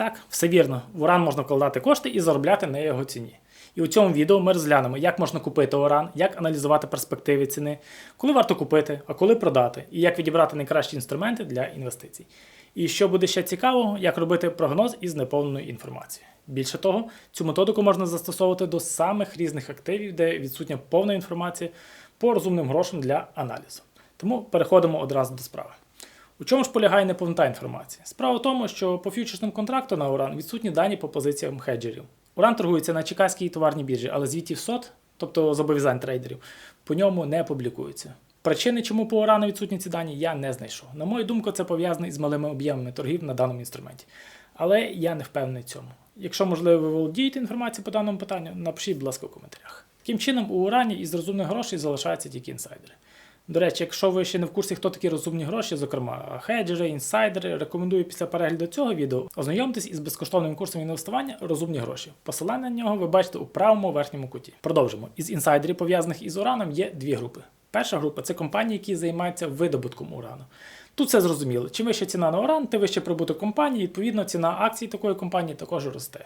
Так, все вірно. В уран можна вкладати кошти і заробляти на його ціні. І у цьому відео ми розглянемо, як можна купити уран, як аналізувати перспективи ціни, коли варто купити, а коли продати, і як відібрати найкращі інструменти для інвестицій. І що буде ще цікавого, як робити прогноз із неповненою інформацією. Більше того, цю методику можна застосовувати до самих різних активів, де відсутня повна інформація по розумним грошам для аналізу. Тому переходимо одразу до справи. У чому ж полягає неповнота інформації? Справа в тому, що по фьючерсному контракту на уран відсутні дані по позиціям хеджерів. Уран торгується на Чикаській товарній біржі, але звітів СОТ, тобто зобов'язань трейдерів, по ньому не публікуються. Причини, чому по урану відсутні ці дані, я не знайшов. На мою думку, це пов'язано із малими об'ємами торгів на даному інструменті. Але я не впевнений в цьому. Якщо, можливо, ви володієте інформацією по даному питанню, напишіть, будь ласка, в коментарях. Таким чином, у урані із розумних грошей залишаються тільки інсайдери. До речі, якщо ви ще не в курсі, хто такі розумні гроші, зокрема хеджери, інсайдери, рекомендую після перегляду цього відео ознайомитись із безкоштовним курсом інвестування розумні гроші. Посилання на нього ви бачите у правому верхньому куті. Продовжимо. Із інсайдерів, пов'язаних із ураном, є дві групи. Перша група це компанії, які займаються видобутком урану. Тут все зрозуміло. Чим вища ціна на уран, тим вище прибуток компанії, відповідно, ціна акцій такої компанії також росте.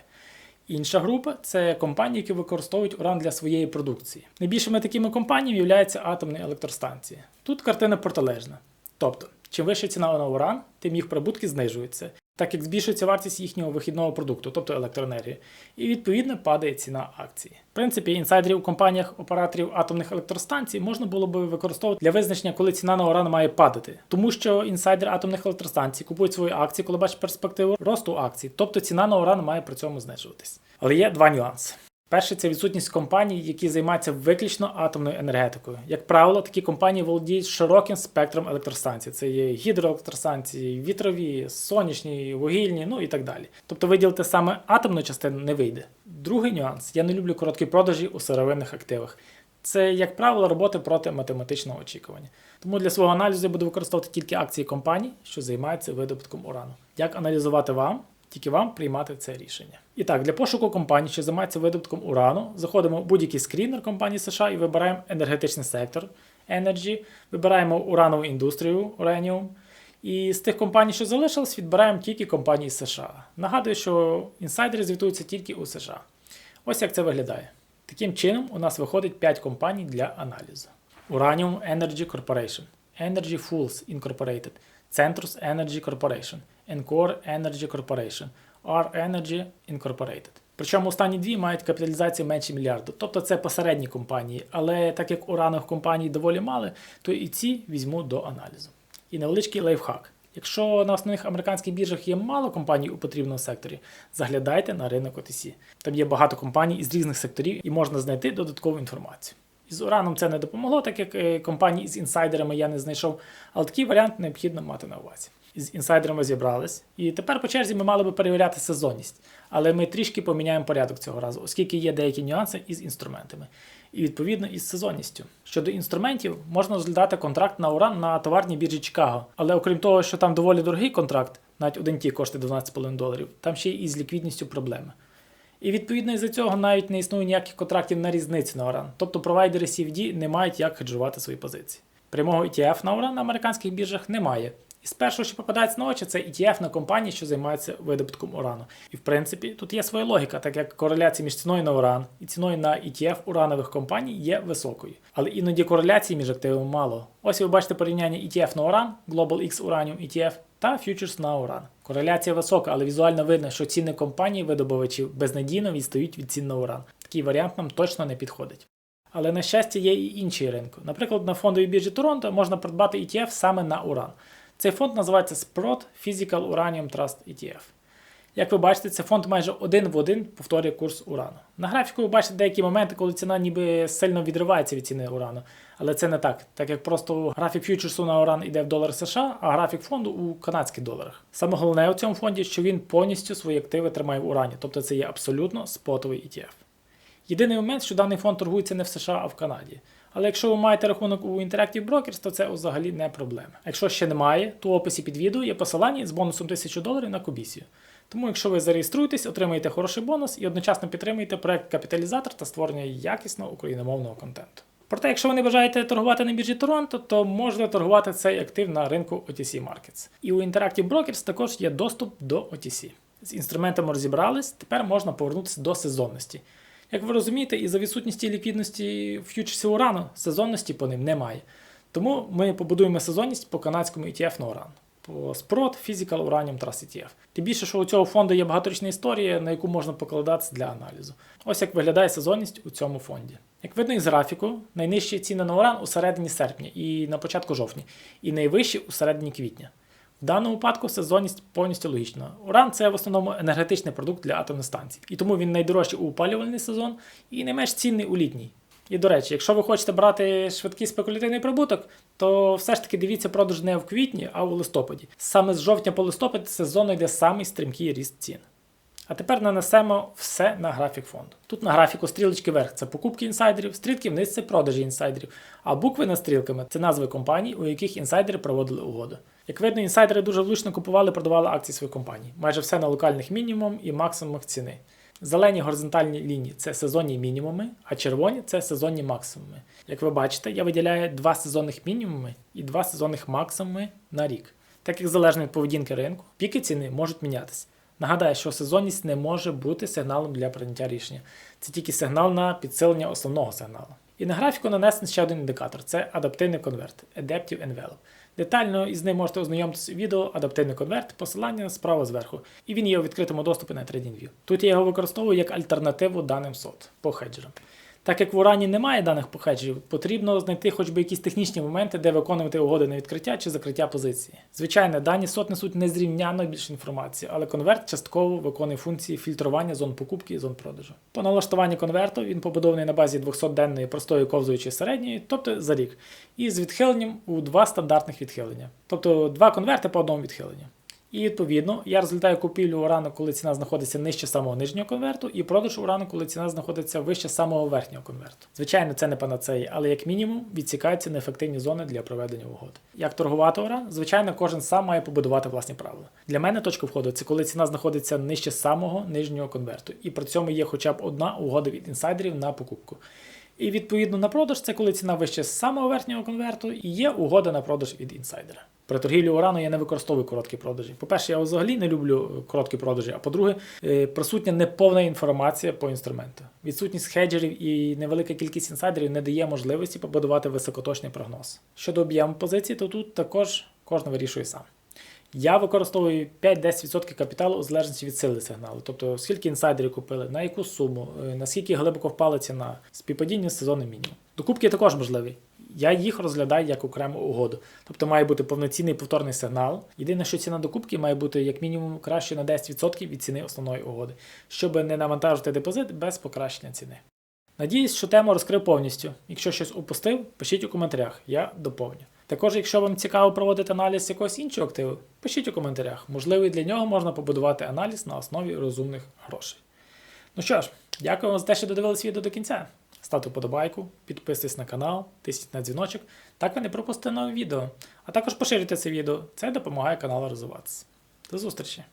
Інша група це компанії, які використовують уран для своєї продукції. Найбільшими такими компаніями є атомні електростанції. Тут картина протилежна. Тобто, чим вища ціна на уран, тим їх прибутки знижуються, так як збільшується вартість їхнього вихідного продукту, тобто електроенергії, і відповідно падає ціна акції. В принципі, інсайдерів у компаніях операторів атомних електростанцій можна було би використовувати для визначення, коли ціна на уран має падати, тому що інсайдери атомних електростанцій купують свої акції, коли бачить перспективу росту акцій, тобто ціна на уран має при цьому знижуватись. Але є два нюанси. Перше це відсутність компаній, які займаються виключно атомною енергетикою. Як правило, такі компанії володіють широким спектром електростанцій. Це є гідроелектростанції, вітрові, сонячні, вугільні, ну і так далі. Тобто виділити саме атомну частину не вийде. Другий нюанс: я не люблю короткі продажі у сировинних активах. Це, як правило, роботи проти математичного очікування. Тому для свого аналізу я буду використовувати тільки акції компаній, що займаються видобутком урану. Як аналізувати вам? Тільки вам приймати це рішення. І так, для пошуку компаній, що займаються видобутком урану, заходимо в будь-який скрінер компанії США і вибираємо енергетичний сектор Energy, вибираємо уранову індустрію Uranium. І з тих компаній, що залишилось, відбираємо тільки компанії США. Нагадую, що інсайдери звітуються тільки у США. Ось як це виглядає. Таким чином, у нас виходить 5 компаній для аналізу: Uranium Energy Corporation, Energy Fools Incorporated, Centrus Energy Corporation, Encore Energy Corporation, R Energy Incorporated. Причому останні дві мають капіталізацію менше мільярду, тобто це посередні компанії, але так як уранових компаній доволі мало, то і ці візьму до аналізу. І невеличкий лайфхак. Якщо на основних американських біржах є мало компаній у потрібному секторі, заглядайте на ринок OTC. Там є багато компаній із різних секторів і можна знайти додаткову інформацію. Із ураном це не допомогло, так як е, компанії з інсайдерами я не знайшов, але такий варіант необхідно мати на увазі. З інсайдерами зібрались. І тепер по черзі ми мали би перевіряти сезонність. Але ми трішки поміняємо порядок цього разу, оскільки є деякі нюанси із інструментами. І відповідно із сезонністю. Щодо інструментів, можна розглядати контракт на уран на товарній біржі Чикаго. Але окрім того, що там доволі дорогий контракт, навіть один ті коштує 12,5 доларів, там ще й із ліквідністю проблеми. І відповідно із-за цього навіть не існує ніяких контрактів на різницю на Оран. Тобто провайдери CFD не мають як хеджувати свої позиції. Прямого ETF на уран на американських біржах немає. І з першого, що попадається на очі, це ETF на компанії, що займаються видобутком урану. І в принципі, тут є своя логіка, так як кореляція між ціною на уран і ціною на ETF уранових компаній є високою. Але іноді кореляції між активами мало. Ось ви бачите порівняння ETF на уран, Global X Uranium ETF та Futures на уран. Кореляція висока, але візуально видно, що ціни компанії видобувачів безнадійно відстають від цін на уран. Такий варіант нам точно не підходить. Але на щастя є і інші ринки. Наприклад, на фондовій біржі Торонто можна придбати ETF саме на уран. Цей фонд називається Sprott Physical Uranium Trust ETF. Як ви бачите, цей фонд майже один в один повторює курс урану. На графіку ви бачите деякі моменти, коли ціна ніби сильно відривається від ціни урану. Але це не так, так як просто графік фьючерсу на уран йде в долар США, а графік фонду у канадських доларах. Саме головне у цьому фонді, що він повністю свої активи тримає в урані, тобто це є абсолютно спотовий ETF. Єдиний момент, що даний фонд торгується не в США, а в Канаді. Але якщо ви маєте рахунок у Interactive Brokers, то це взагалі не проблема. Якщо ще немає, то в описі під відео є посилання з бонусом 1000 доларів на комісію. Тому, якщо ви зареєструєтесь, отримаєте хороший бонус і одночасно підтримуєте проект Капіталізатор та створення якісного україномовного контенту. Проте, якщо ви не бажаєте торгувати на біржі Торонто, то можете торгувати цей актив на ринку OTC Markets. І у Interactive Brokers також є доступ до OTC. З інструментами розібрались, тепер можна повернутися до сезонності. Як ви розумієте, із-за відсутності ліквідності ф'ючерсів урану сезонності по ним немає. Тому ми побудуємо сезонність по канадському ETF на уран. По Sprott Physical Uranium Trust ETF. Тим більше, що у цього фонду є багаторічна історія, на яку можна покладатися для аналізу. Ось як виглядає сезонність у цьому фонді. Як видно із графіку, найнижчі ціни на уран у середині серпня і на початку жовтня, і найвищі у середині квітня. В даному випадку сезонність повністю логічна. Уран це в основному енергетичний продукт для атомних станцій, і тому він найдорожчий у опалювальний сезон і не менш цінний у літній. І до речі, якщо ви хочете брати швидкий спекулятивний прибуток, то все ж таки дивіться продаж не в квітні, а у листопаді. Саме з жовтня по листопад сезону йде самий стрімкий ріст цін. А тепер нанесемо все на графік фонду. Тут на графіку стрілочки вверх це покупки інсайдерів, стрілки вниз це продажі інсайдерів, а букви над стрілками це назви компаній, у яких інсайдери проводили угоду. Як видно, інсайдери дуже влучно купували продавали акції своїх компаній. Майже все на локальних мінімум і максимумах ціни. Зелені горизонтальні лінії це сезонні мінімуми, а червоні це сезонні максимуми. Як ви бачите, я виділяю два сезонних мінімуми і два сезонних максимуми на рік. Так як залежно від поведінки ринку, піки ціни можуть мінятися. Нагадаю, що сезонність не може бути сигналом для прийняття рішення. Це тільки сигнал на підсилення основного сигналу. І на графіку нанесений ще один індикатор це адаптивний конверт Adaptive Envelope. Детально із ним можете ознайомитися у відео адаптивний конверт, посилання справа зверху. І він є у відкритому доступі на TradingView. Тут я його використовую як альтернативу даним сот по хеджерам. Так як в Урані немає даних по хеджерів, потрібно знайти хоч би якісь технічні моменти, де виконувати угоди на відкриття чи закриття позиції. Звичайно, дані сот несуть незрівняно більше інформації, але конверт частково виконує функції фільтрування зон покупки і зон продажу. По налаштуванні конверту він побудований на базі 200-денної простої ковзуючої середньої, тобто за рік, і з відхиленням у два стандартних відхилення, тобто два конверти по одному відхиленню. І відповідно я розглядаю купівлю урану, коли ціна знаходиться нижче самого нижнього конверту, і продаж урану, коли ціна знаходиться вище самого верхнього конверту. Звичайно, це не панацея, але як мінімум відсікаються неефективні зони для проведення угод. Як торгувати уран? Звичайно, кожен сам має побудувати власні правила. Для мене точка входу це коли ціна знаходиться нижче самого нижнього конверту, і при цьому є хоча б одна угода від інсайдерів на покупку. І відповідно на продаж це коли ціна вище самого верхнього конверту і є угода на продаж від інсайдера. При торгівлі урану я не використовую короткі продажі. По-перше, я взагалі не люблю короткі продажі, а по-друге, е, присутня неповна інформація по інструменту. Відсутність хеджерів і невелика кількість інсайдерів не дає можливості побудувати високоточний прогноз. Щодо об'єму позицій, то тут також кожен вирішує сам. Я використовую 5-10% капіталу у залежності від сили сигналу. Тобто, скільки інсайдерів купили, на яку суму, е, наскільки глибоко впала ціна, співпадіння з сезонним мінімум. Докупки також можливі. Я їх розглядаю як окрему угоду. Тобто має бути повноцінний повторний сигнал. Єдине, що ціна докупки має бути як мінімум краще на 10% від ціни основної угоди, щоб не навантажити депозит без покращення ціни. Надіюсь, що тему розкрив повністю. Якщо щось упустив, пишіть у коментарях, я доповню. Також, якщо вам цікаво проводити аналіз якогось іншого активу, пишіть у коментарях. Можливо, і для нього можна побудувати аналіз на основі розумних грошей. Ну що ж, дякую вам за те, що додивились відео до кінця. Ставте вподобайку, підписуйтесь на канал, тисніть на дзвіночок, так ви не пропустите нове відео. А також поширюйте це відео, це допомагає каналу розвиватися. До зустрічі!